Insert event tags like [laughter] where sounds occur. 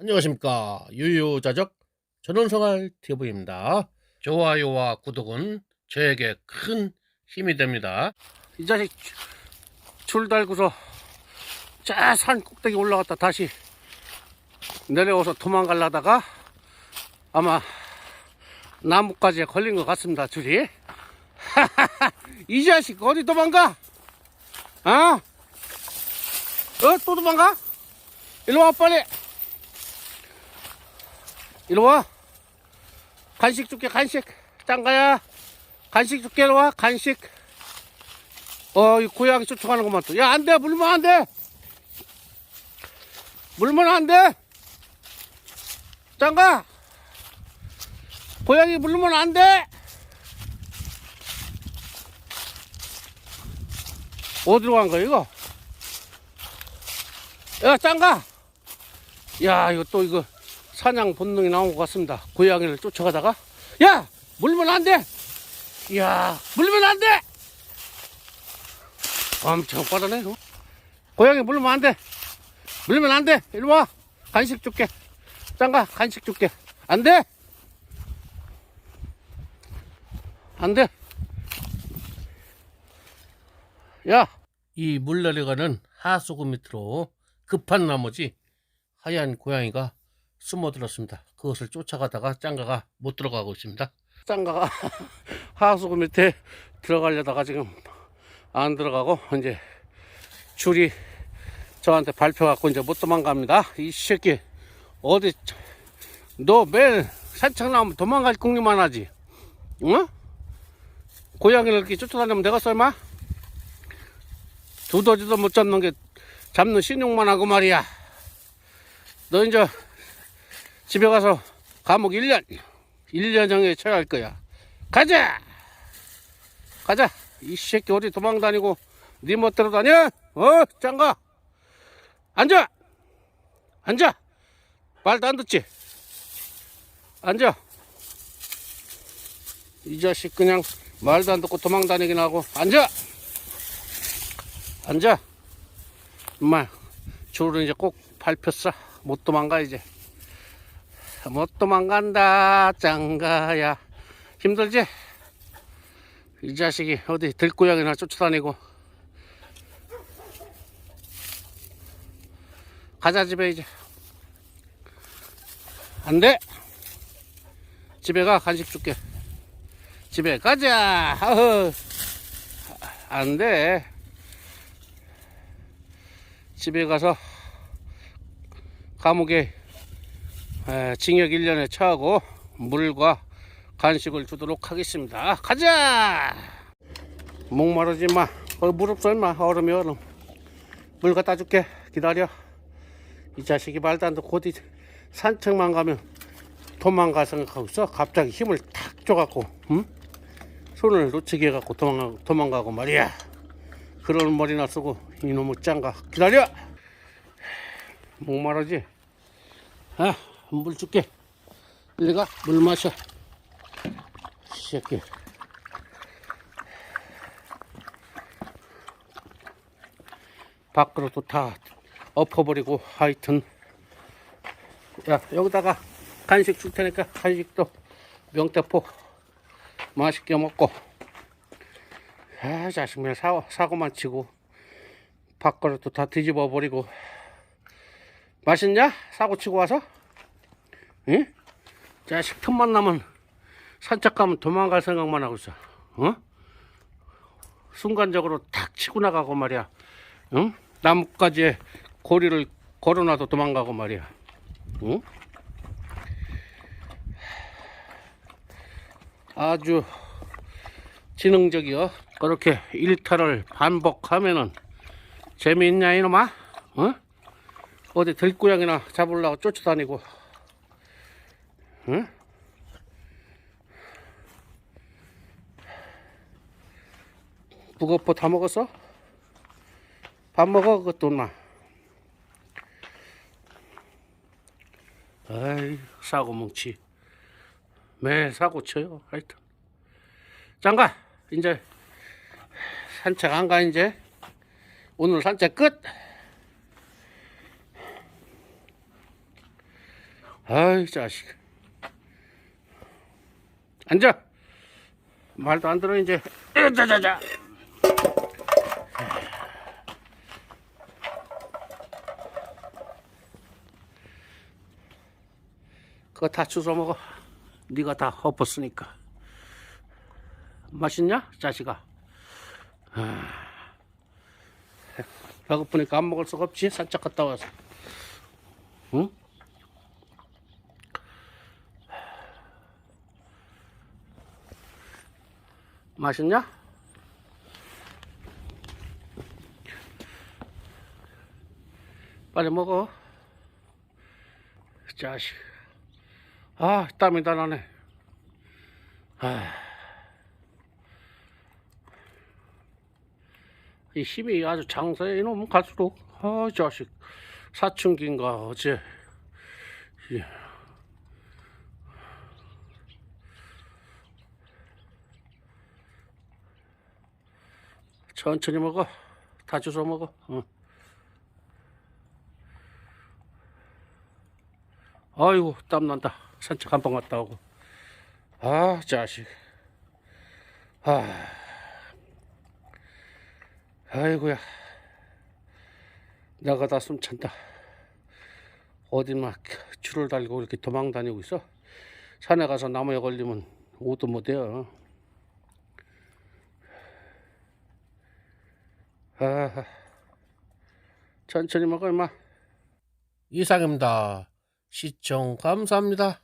안녕하십니까 유유자적 전원생활 TV입니다 좋아요와 구독은 저에게 큰 힘이 됩니다 이 자식 줄 달고서 저 산 꼭대기 올라갔다 다시 내려와서 도망가려다가 아마 나뭇가지에 걸린 것 같습니다 줄이 [laughs] 이 자식 어디 도망가 어? 어? 또 도망가? 일로 와 빨리 이리 와. 간식 줄게, 간식. 짱가야. 간식 줄게, 이리 와, 간식. 어, 이 고양이 쫓아가는 것만 또. 야, 안 돼, 물면 안 돼. 물면 안 돼. 짱가. 고양이 물면 안 돼. 어디로 간 거야, 이거? 야, 짱가. 야, 이거 또 이거. 사냥 본능이 나온 것 같습니다. 고양이를 쫓아가다가 야 물면 안 돼. 야 물면 안 돼. 엄청 빠르네. 너. 고양이 물면 안 돼. 물면 안 돼. 이리 와. 간식 줄게. 짱가 간식 줄게. 안 돼. 안 돼. 야, 이 물 내려가는 하수구 밑으로 급한 나머지 하얀 고양이가 숨어들었습니다. 그것을 쫓아가다가 짱가가 못 들어가고 있습니다. 짱가가 [laughs] 하수구 밑에 들어가려다가 지금 안 들어가고 이제 줄이 저한테 밟혀갖고 이제 못 도망갑니다. 이 새끼 어디 너 매일 산책 나오면 도망갈 궁리만 하지? 응? 고양이를 이렇게 쫓아다니면 내가 설마? 두더지도 못 잡는 게 잡는 신용만 하고 말이야. 너 이제 집에 가서 감옥 1년, 1년형에 처할 거야. 가자! 가자! 이 새끼 어디 도망 다니고, 네 멋대로 다녀? 어? 짱가! 앉아! 앉아! 말도 안 듣지? 앉아! 이 자식 그냥 말도 안 듣고 도망 다니긴 하고, 앉아! 앉아! 엄마, 줄은 이제 꼭 밟혔어. 못 도망가, 이제. 못 도망간다 짱가야. 힘들지? 이 자식이 어디 들고양이나 쫓아다니고. 가자 집에 이제. 안돼? 집에 가 간식 줄게. 집에 가자. 어허. 안돼. 집에 가서 감옥에 에, 징역 1년에 처하고 물과 간식을 주도록 하겠습니다. 가자! 목마르지 마. 어, 물 없어, 임마. 얼음이 얼음. 물 갖다 줄게. 기다려. 이 자식이 말도 안 듣고 어디 산책만 가면 도망갈 생각하고 있어. 갑자기 힘을 탁 줘갖고, 응? 손을 놓치게 해갖고 도망가, 도망가고 말이야. 그런 머리나 쓰고 이놈의 짱가. 기다려! 목마르지? 아, 물 줄게. 내가 물 마셔. 이 새끼. 밖으로도 다 엎어버리고 하여튼 야 여기다가 간식 줄 테니까 간식도 명태포 맛있게 먹고 아 자식면 사, 사고만 치고 밖으로도 다 뒤집어 버리고 맛있냐? 사고 치고 와서? 응? 자식 틈만 나면 산책 가면 도망갈 생각만 하고 있어. 어? 순간적으로 탁 치고 나가고 말이야. 응? 나뭇가지에 고리를 걸어놔도 도망가고 말이야. 응? 아주 지능적이여. 그렇게 일탈을 반복하면은 재미있냐 이놈아? 어? 어디 들고양이나 잡으려고 쫓아다니고 응? 북어포 다 먹었어? 밥 먹어 그것도 엄마 아이 사고 뭉치. 매 사고 쳐요 하여튼. 장가 이제 산책 안 가 이제? 오늘 산책 끝! 아이 자식 앉아. 말도 안 들어 이제. 자자자. 그거 다 주워 먹어. 네가 다 엎었으니까. 맛있냐 자식아? 아, 배고프니까 안 먹을 수가 없지 살짝 갔다 와서 맛있냐? 빨리 먹어. 자식. 아, 땀이 다 나네. 아. 이 힘이 아주 장사에 이놈은 갈수록, 아, 자식. 사춘기인가, 어째. 예. 천천히 먹어. 다 주워 먹어. 어. 아이고 땀 난다. 산책 한 번 갔다 오고. 아 자식. 아. 아이고야. 내가 다 숨찬다. 어디 막 줄을 달고 이렇게 도망 다니고 있어. 산에 가서 나무에 걸리면 옷도 못해요. 아, 천천히 먹어 임마. 이상입니다. 시청 감사합니다.